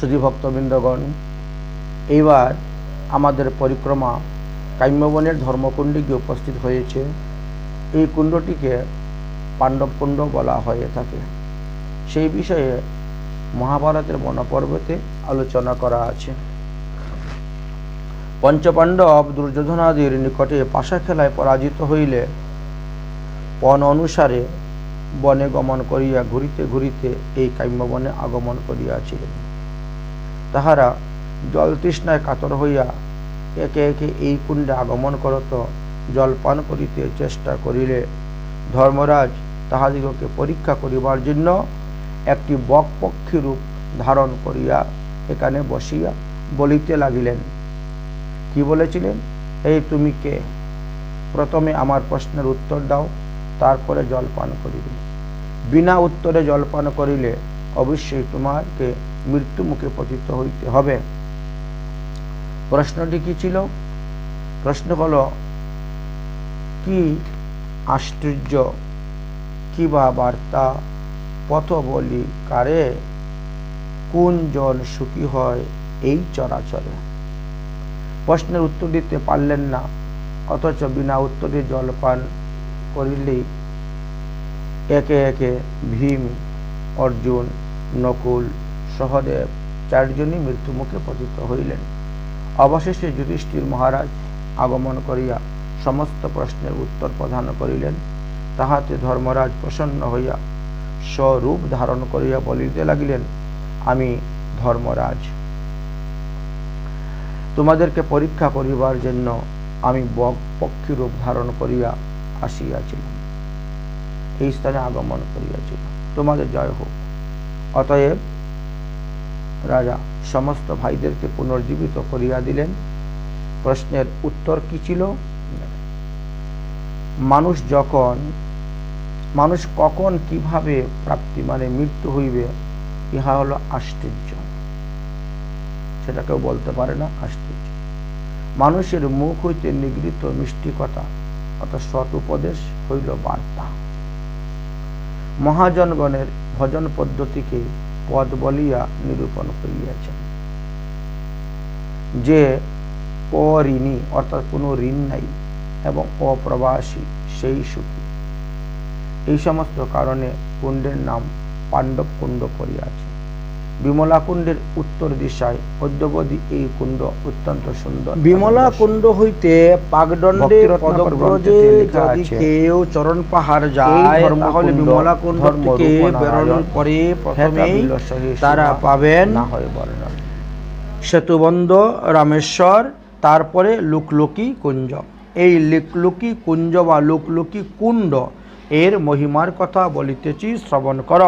সুধী ভক্তবৃন্দগণ, এইবার আমাদের পরিক্রমা কাম্যবনের ধর্মকুণ্ডে গিয়ে উপস্থিত হয়েছে। এই কুণ্ডটিকে পাণ্ডবকুণ্ড বলা হয়ে থাকে। সেই বিষয়ে মহাভারতের বনপর্বতে আলোচনা করা আছে। পঞ্চপাণ্ডব দুর্যোধনাদির নিকটে পাশা খেলায় পরাজিত হইলে পণ অনুসারে বনে গমন করিয়া ঘুরিতে ঘুরিতে এই কাম্যবনে আগমন করিয়াছিলেন। তাহারা জল তৃষ্ণায় কাতর হইয়া একে একে এই কুণ্ডে আগমন করত, জলপান করিতে চেষ্টা করিলে। ধর্মরাজ তাহাদিগকে পরীক্ষা করিবার জন্য একটি বকপক্ষী রূপ ধারণ করিয়া এখানে বসিয়া বলিতে লাগিলেন। কি বলেছিলেন? এই তুমি কে? প্রথমে আমার প্রশ্নের উত্তর দাও, তারপরে জলপান করিবে। বিনা উত্তরে জলপান করিলে অবশ্যই তোমাকে মৃত্যু মুখে পতিত হইতে হবে। প্রশ্নটি কি ছিল? প্রশ্ন হলো, কি আশ্চর্য? কি বা বার্তা? পথ বলি কারে? কোন জল সুখী হয় এই চরাচরে? প্রশ্নের উত্তর দিতে পারলেন না, অথচ বিনা উত্তরে জলপান করিলেই একে একে ভীম, অর্জুন, নকুল সহদেব চারজনই মৃত্যুমুখে পতিত হইলেন। অবশেষে যুধিষ্ঠির মহারাজ আগমন করিয়া সমস্ত প্রশ্নের উত্তর প্রদান করিলেন। তাহাতে ধর্মরাজ প্রসন্ন হইয়া স্বরূপ ধারণ করিয়া বলিতে লাগিলেন, আমি ধর্মরাজ। তোমাদেরকে পরীক্ষা করিবার জন্য আমি বক পক্ষী রূপ ধারণ করিয়া আসিয়াছিলাম। এই স্থানে আগমন করিয়াছিলাম। তোমাদের জয় হোক। অতএব রাজা সমস্ত ভাইদেরকে পুনর্জীবিত করিয়া দিলেন। প্রশ্নের উত্তর কি ছিল? মানুষ যখন, মানুষ কখন কীভাবে প্রাপ্তি মানে মৃত্যু হইবে, ইহা হলো আশ্চর্য। সেটা কেউ বলতে পারে না, আশ্চর্য। মানুষের মুখ হইতে নিগৃহীত মিষ্টি কথা অর্থাৎ সৎ উপদেশ, হইল বার্তা। মহাজনগণের ভজন পদ্ধতিকে পদ বলিয়া নিরূপণ করিয়াছেন। যে অঋণী অর্থাৎ কোনো ঋণ নাই এবং অপ্রবাসী, সেই সুখী। এই সমস্ত কারণে কুণ্ডের নাম পাণ্ডব কুণ্ড পড়িয়াছে বিমলা কুণ্ডের উত্তর দিশায় অদ্যবধি এই কুণ্ড অত্যন্ত সুন্দর। বিমলা কুণ্ড হইতে পাকদণ্ডে পদব্রজে যদি কেউ চরণ পাহাড় যায় তাহলে বিমলা কুণ্ড থেকে বেরোনোর পরে প্রথমেই তারা পাবেন না হয় বর্ণন। সেতুবন্ধ রামেশ্বর তারপরে লুকলুকি কুঞ্জ। এই লিকলুকি কুঞ্জ বা লুকলুকি কুণ্ড এর মহিমার কথা বলিতেছি শ্রবণ কর